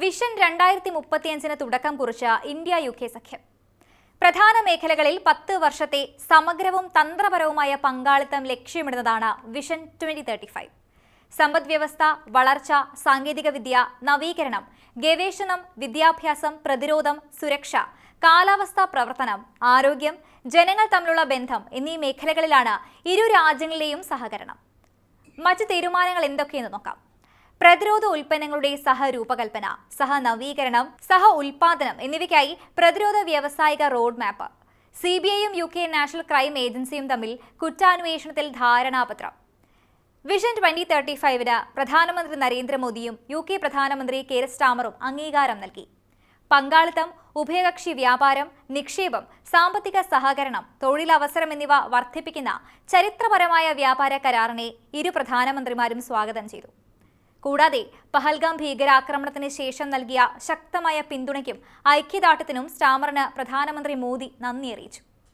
Vision രണ്ടായിരത്തി മുപ്പത്തിയഞ്ചിന് തുടക്കം കുറിച്ച ഇന്ത്യ യു കെ സഖ്യം. പ്രധാന മേഖലകളിൽ പത്ത് വർഷത്തെ സമഗ്രവും തന്ത്രപരവുമായ പങ്കാളിത്തം ലക്ഷ്യമിടുന്നതാണ് വിഷൻ ട്വന്റി തേർട്ടി ഫൈവ്. സമ്പദ്വ്യവസ്ഥ വളർച്ച സാങ്കേതികവിദ്യ നവീകരണം ഗവേഷണം വിദ്യാഭ്യാസം പ്രതിരോധം സുരക്ഷ കാലാവസ്ഥാ പ്രവർത്തനം ആരോഗ്യം ജനങ്ങൾ തമ്മിലുള്ള ബന്ധം എന്നീ മേഖലകളിലാണ് ഇരു രാജ്യങ്ങളിലെയും സഹകരണം. മറ്റ് തീരുമാനങ്ങൾ എന്തൊക്കെയെന്ന് നോക്കാം. പ്രതിരോധ ഉൽപ്പന്നങ്ങളുടെ സഹരൂപകൽപ്പന സഹനവീകരണം സഹ ഉൽപാദനം എന്നിവയ്ക്കായി പ്രതിരോധ വ്യാവസായിക റോഡ് മാപ്പ് സി ബി ഐയും യു കെ നാഷണൽ ക്രൈം ഏജൻസിയും തമ്മിൽ കുറ്റാന്വേഷണത്തിൽ ധാരണാപത്രം. വിഷൻ ട്വന്റി തേർട്ടി ഫൈവിന് പ്രധാനമന്ത്രി നരേന്ദ്രമോദിയും യു കെ പ്രധാനമന്ത്രി കെയർ സ്റ്റാമറും അംഗീകാരം നൽകി. പങ്കാളിത്തം ഉഭയകക്ഷി വ്യാപാരം നിക്ഷേപം സാമ്പത്തിക സഹകരണം തൊഴിലവസരം എന്നിവ വർദ്ധിപ്പിക്കുന്ന ചരിത്രപരമായ വ്യാപാര കരാറിനെ ഇരു പ്രധാനമന്ത്രിമാരും സ്വാഗതം ചെയ്തു. കൂടാതെ പഹൽഗാം ഭീകരാക്രമണത്തിന് ശേഷം നൽകിയ ശക്തമായ പിന്തുണയ്ക്കും ഐക്യദാർഢ്യത്തിനും സ്റ്റാമറിന് പ്രധാനമന്ത്രി മോദി നന്ദി അറിയിച്ചു.